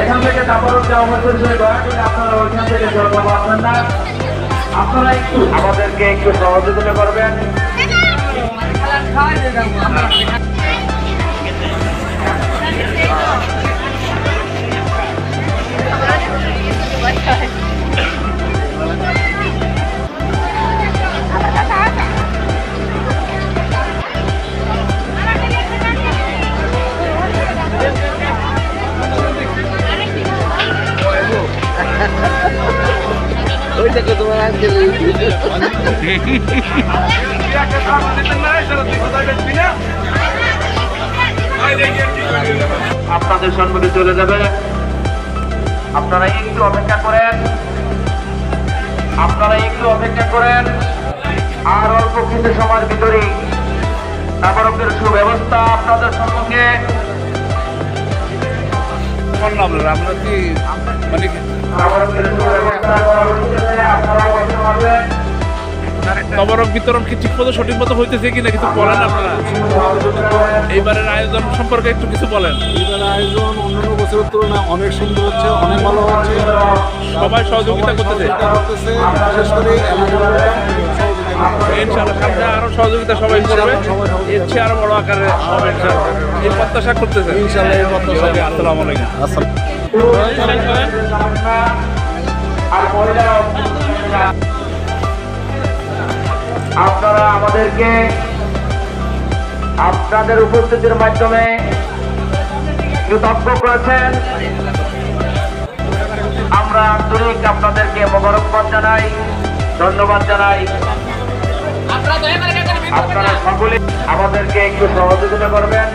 এখান থেকে তাপরক যাওয়া হচ্ছে যে দয়া করে আপনারা ওইখান থেকে জল আসবেন না। আপনারা একটু আমাদেরকে একটু সহযোগিতা করবেন। তোমার আঙ্কেল আপনাদের সম্মুখে চলে যাবে। আপনারা একটু অপেক্ষা করেন। আপনারা একটু অপেক্ষা করেন। আর অল্প কিছু সময়ের ভিতরেই নাগরিকদের সুব্যবস্থা আপনাদের সম্মুখে। বললাম আপনারা আপনারা কি মানে তবরক বিতরণ কি ঠিক মতো সঠিক মতো হইতেছে কিনা কিছু বলেন আপনারা? এইবারের আয়োজন সম্পর্কে একটু কিছু বলেন। এবার আয়োজন অন্যান্য বছরের তুলনায় অনেক সুন্দর হচ্ছে অনেক ভালো হচ্ছে। সবাই সহযোগিতা করতেছে। সহযোগিতা করতেছে বিশেষ করে ইনশাআল্লাহ সামনে আরও সহযোগিতা সবাই করবে। এর চেয়ে আরও বড় আকারে হবে এই প্রত্যাশা করতেছে ইনশাআল্লাহ এই প্রত্যাশা। আসসালামু আলাইকুম। আপনারা আমাদেরকে আপনাদের উপস্থিতির মাধ্যমে কৃতজ্ঞ করেছেন। আমরা আন্তরিক আপনাদেরকে মোবারকবাদ জানাই ধন্যবাদ জানাই। আপনারা সকলে আমাদেরকে একটু সহযোগিতা করবেন।